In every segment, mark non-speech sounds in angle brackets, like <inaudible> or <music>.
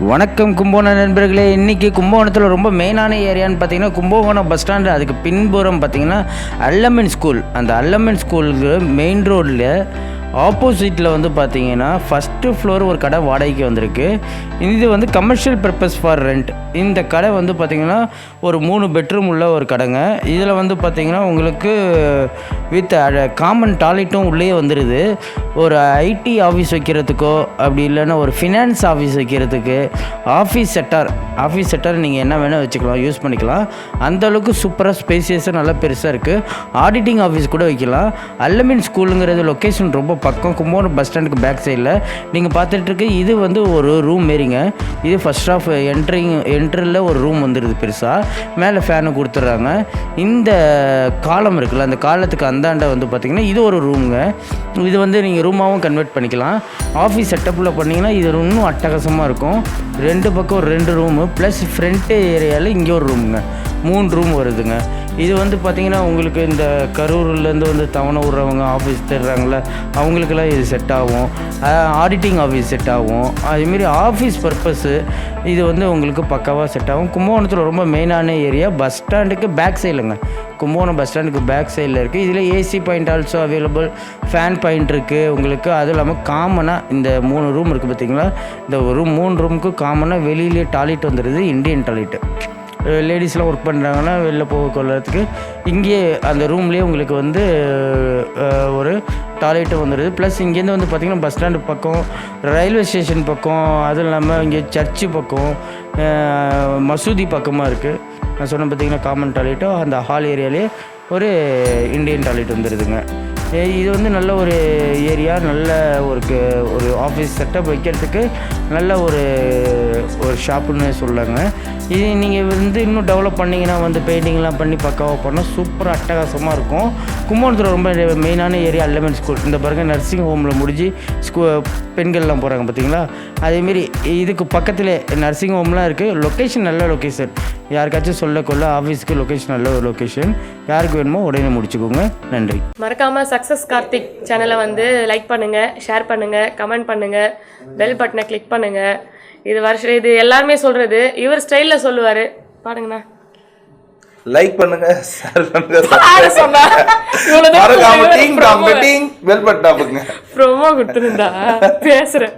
வணக்கம் கும்பகோணம் நண்பர்களே. இன்றைக்கி கும்பகோணத்தில் ரொம்ப மெயினான ஏரியான்னு பார்த்தீங்கன்னா கும்பகோணம் பஸ் ஸ்டாண்டு அதுக்கு பின்புறம் பார்த்தீங்கன்னா அல்லமன் ஸ்கூல் அந்த அல்லமன் ஸ்கூலுக்கு மெயின் ரோட்டில் ஆப்போசிட்டில் வந்து பார்த்தீங்கன்னா ஃபஸ்ட்டு ஃப்ளோர் ஒரு கடை வாடகைக்கு வந்திருக்கு. இது வந்து கமர்ஷியல் பர்பஸ் ஃபார் ரெண்ட் இந்த கடை வந்து பார்த்திங்கன்னா ஒரு மூணு பெட்ரூம் உள்ள ஒரு கடைங்க. இதில் வந்து பார்த்திங்கன்னா உங்களுக்கு வித் காமன் டாய்லெட்டும் உள்ளே வந்துடுது ஒரு ஐடி ஆஃபீஸ் வைக்கிறதுக்கோ அப்படி இல்லைன்னா ஒரு ஃபினான்ஸ் ஆஃபீஸ் வைக்கிறதுக்கு ஆஃபீஸ் செட்டார் ஆஃபீஸ் செட்டார் நீங்கள் என்ன வேணால் வச்சுக்கலாம் யூஸ் பண்ணிக்கலாம். அந்த அளவுக்கு சூப்பராக ஸ்பேசியஸாக நல்லா பெருசாக இருக்குது ஆடிட்டிங் ஆஃபீஸ் கூட வைக்கலாம். அல்லமின் ஸ்கூலுங்கிறது லொக்கேஷன் ரொம்ப பக்கம் கும்பகோணம் பஸ் ஸ்டாண்டுக்கு பேக் சைடில் நீங்கள் பார்த்துட்ருக்கு இது வந்து ஒரு ரூம் மாரிங்க. இது ஃபஸ்ட் ஆஃப் என்ட்ரிங் என்ட்ரில் ஒரு ரூம் வந்துடுது பெருசாக மேலே ஃபேனு கொடுத்துட்றாங்க. இந்த காலம் இருக்குல்ல அந்த காலத்துக்கு அந்தாண்டை வந்து பார்த்திங்கன்னா இது ஒரு ரூமுங்க இது வந்து நீங்கள் ரூமாகவும் கன்வெர்ட் பண்ணிக்கலாம். ஆஃபீஸ் செட்டப்பில் பண்ணிங்கன்னா இது இன்னும் அட்டகாசமாக இருக்கும். ரெண்டு பக்கம் ஒரு ரெண்டு ரூமு ப்ளஸ் ஃப்ரண்ட் ஏரியாவில் இங்கே ஒரு ரூமுங்க மூணு ரூம் வருதுங்க. இது வந்து பார்த்திங்கன்னா உங்களுக்கு இந்த கரூர்லேருந்து வந்து தவணை விட்றவங்க ஆஃபீஸ் தர்றாங்கள அவங்களுக்கெல்லாம் இது செட் ஆகும். ஆடிட்டிங் ஆஃபீஸ் செட் ஆகும். அதுமாரி ஆஃபீஸ் பர்பஸ்ஸு இது வந்து உங்களுக்கு பக்காவாக செட் ஆகும். கும்பகோணத்தில் ரொம்ப மெயினான ஏரியா பஸ் ஸ்டாண்டுக்கு பேக் சைடுங்க கும்பகோணம் பஸ் ஸ்டாண்டுக்கு பேக் சைடில் இருக்குது இதில் AC point also available fan point இருக்குது உங்களுக்கு. அதுவும் இல்லாமல் காமனாக இந்த மூணு ரூம் இருக்குது பார்த்திங்களா இந்த ரூம் மூணு ரூமுக்கு காமனாக வெளியிலே டாய்லெட் வந்துடுது இந்தியன் டாய்லெட்டு லேடிஸ்லாம் ஒர்க் பண்ணுறாங்கன்னா வெளில போக கொள்றதுக்கு. இங்கேயே அந்த ரூம்லேயே உங்களுக்கு வந்து ஒரு டாய்லெட்டும் வந்துடுது ப்ளஸ் இங்கேருந்து வந்து பார்த்திங்கன்னா பஸ் ஸ்டாண்டு பக்கம் ரயில்வே ஸ்டேஷன் பக்கம் அதுவும் இல்லாமல் இங்கே சர்ச்சு பக்கம் மசூதி பக்கமாக இருக்குது நான் சொன்ன பார்த்தீங்கன்னா காமன் டாய்லெட்டும் அந்த ஹால் ஏரியாலே ஒரு இந்தியன் டாய்லெட் வந்துடுதுங்க இது வந்து நல்ல ஒரு ஏரியா நல்ல ஒரு ஒரு ஆஃபீஸ் செட்டப் வைக்கிறதுக்கு நல்ல ஒரு ஒரு ஷாப்புன்னு சொல்லாங்க இது நீங்கள் வந்து இன்னும் டெவலப் பண்ணிங்கன்னா வந்து பெயிண்டிங்லாம் பண்ணி பக்காவாக பண்ணால் சூப்பராக அட்டகாசமாக இருக்கும். கும்பகோணத்தில் ரொம்ப மெயினான ஏரியா எலிமெண்ட் ஸ்கூல் இந்த பாருங்க நர்சிங் ஹோமில் முடிஞ்சு ஸ்கூ பெண்கள்லாம் போகிறாங்க பார்த்தீங்களா அதேமாரி இதுக்கு பக்கத்தில் நர்சிங் ஹோம்லாம் இருக்குது லொக்கேஷன் நல்ல லொக்கேஷன் யாருக்காச்சும் சொல்ல கொள்ள ஆஃபீஸ்க்கு லொக்கேஷன் நல்ல ஒரு லொக்கேஷன் யாருக்கு வேணுமோ உடனே முடிச்சுக்கோங்க. நன்றி. மறக்காம சக்ஸஸ் கார்த்திக் சேனலை வந்து லைக் பண்ணுங்க ஷேர் பண்ணுங்க கமெண்ட் பண்ணுங்க பெல் பட்டனை கிளிக் பண்ணுங்க. இது வருஷம் இது எல்லாருமே சொல்றது இவர் ஸ்டைல்ல சொல்லுவாரு. பாருங்கண்ணா. லைக் பண்ணுங்க ஷேர் பண்ணுங்க <laughs> promo கொடுத்திருந்தா பேசுறேன்.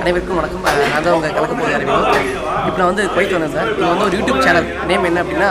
அனைவருக்கும் வணக்கம். நான் தான் உங்கள் கலக்க போகிற இப்போ நான் வந்து குவைத் வந்தேன் சார். இங்கே வந்து ஒரு யூடியூப் சேனல் நேம் என்ன அப்படின்னா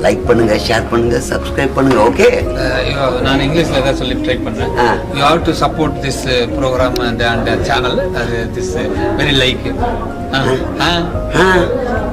லைக் பண்ணுங்க ஷேர் பண்ணுங்க சப்ஸ்கிரைப் பண்ணுங்க ஓகே you- நான் இங்கிலீஷ்ல தான் சொல்லி ட்ரை பண்றேன். ஆ. You have to support this program and and channel அது திஸ் வெரி லைக் ஆ.